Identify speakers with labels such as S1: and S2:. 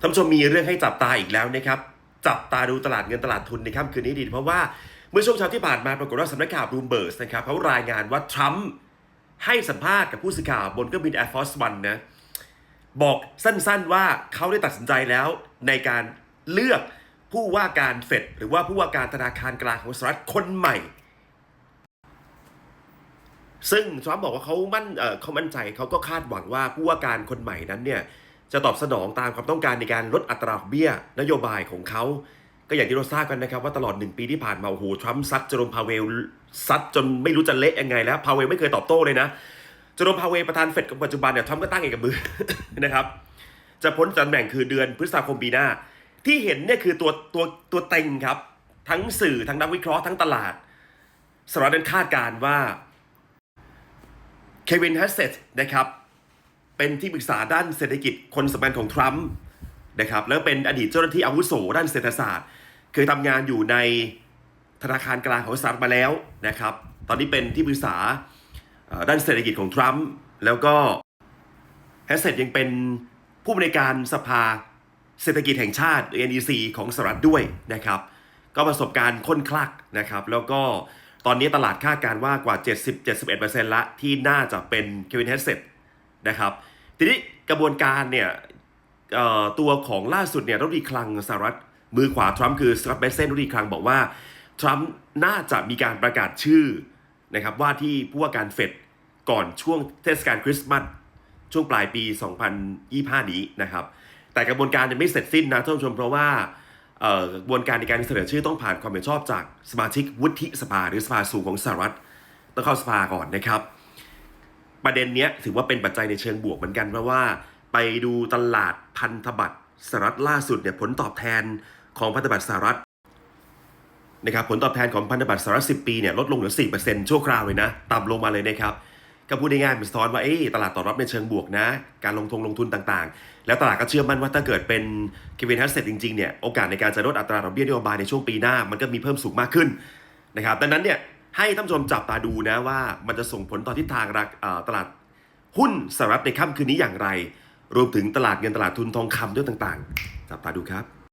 S1: ท่านผู้ชมมีเรื่องให้จับตาอีกแล้วนะครับ จับตาดูตลาดเงินตลาดทุนในค่ำคืนนี้ดี เพราะว่าเมื่อช่วงเช้าที่ผ่านมาปรากฏว่าสำนักข่าวบลูมเบิร์กนะครับเขารายงานว่าทรัมป์ให้สัมภาษณ์กับผู้สื่อข่าวบนเครื่องบิน Air Force One นะบอกสั้นๆว่าเขาได้ตัดสินใจแล้วในการเลือกผู้ว่าการเฟดหรือว่าผู้ว่าการธนาคารกลางของสหรัฐคนใหม่ ซึ่งทรัมป์บอกว่าเขามั่นเออเขามั่นใจเขาก็คาดหวังว่าผู้ว่าการคนใหม่นั้นเนี่ย จะตอบสนองตามความต้องการในการลดอัตราเบี้ย นโยบายของเขา ก็อย่างที่เราทราบกันนะครับว่าตลอดหนึ่งปีที่ผ่านมาโอ้โหทรัมป์ซัดเจอร์มพาเวลซัดจนไม่รู้จะเละยังไงแล้วพาเวลไม่เคยตอบโต้เลยนะเจอร์มพาเวลประธานเฟดของปัจจุบันเนี่ยทรัมป์ก็ตั้งเองกับมือนะครับจะพ้นตำแหน่งคือเดือนพฤษภาคมปีหน้า ที่เห็นเนี่ยคือตัวตัวตัวเต็งครับ ทั้งสื่อทั้งนักวิเคราะห์ทั้งตลาดสหรัฐนั้นคาดการณ์ว่าเควินแฮสเซตนะครับ เป็นที่ปรึกษาด้านเศรษฐกิจคนสำคัญของทรัมป์นะครับแล้วเป็นอดีตเจ้าหน้าที่อาวุโสด้านเศรษฐศาสตร์ เคยทำงานอยู่ในธนาคารกลางของสหรัฐมาแล้วนะครับ ตอนนี้เป็นที่ปรึกษาด้านเศรษฐกิจของทรัมป์แล้วก็แฮสเซตยังเป็นผู้บริการสภาเศรษฐกิจแห่งชาติ NEC ของสหรัฐด้วยนะครับ ก็ประสบการณ์ค้นคลักนะครับ แล้วก็ตอนนี้ตลาดคาดการว่ากว่า 70-71%ละที่น่าจะเป็นเควินแฮสเซตนะครับ ทีนี้กระบวนการเนี่ยตัวของล่าสุดเนี่ยรัฐมนตรีคลังสหรัฐมือขวาทรัมป์คือสกอตเบสเซนรัฐมนตรีคลังบอกว่าทรัมป์น่าจะมีการประกาศชื่อนะครับว่าที่ผู้ว่าการเฟดก่อนช่วงเทศกาลคริสต์มาสช่วงปลายปี 2025 นี้นะครับ แต่กระบวนการยังไม่เสร็จสิ้นนะท่านผู้ชมเพราะว่ากระบวนการในการเสนอชื่อต้องผ่านความเห็นชอบจากสมาชิกวุฒิสภาหรือสภาสูงของสหรัฐต้องเข้าสภาก่อนนะครับ ประเด็นเนี้ยถือว่าเป็นปัจจัยในเชิงบวกเหมือนกันเพราะว่าไปดูตลาดพันธบัตรสหรัฐล่าสุดเนี่ยผลตอบแทนของพันธบัตรสหรัฐนะครับผลตอบแทนของพันธบัตรสหรัฐ 10 ปีเนี่ยลดลงเหลือ 4%ชั่วคราวเลยนะ ต่ำลงมาเลยนะครับ ก็พูดง่ายๆเป็นสะท้อนว่าเอ๊ตลาดตอบรับในเชิงบวกนะ การลงทุนลงทุนต่างๆ แล้วตลาดก็เชื่อมั่นว่าถ้าเกิดเป็นเควินแฮสเซตจริงๆเนี่ยโอกาสในการจะลดอัตราดอกเบี้ยนโยบายในช่วงปีหน้า มันก็มีเพิ่มสูงมากขึ้นนะครับดังนั้นเนี่ย ให้ท่านผู้ชมจับตาดูนะว่ามันจะส่งผลต่อทิศทางราคาเอ่อตลาดหุ้นสหรัฐในค่ำคืนนี้อย่างไร รวมถึงตลาดเงินตลาดทุนทองคำด้วยต่างๆ จับตาดูครับ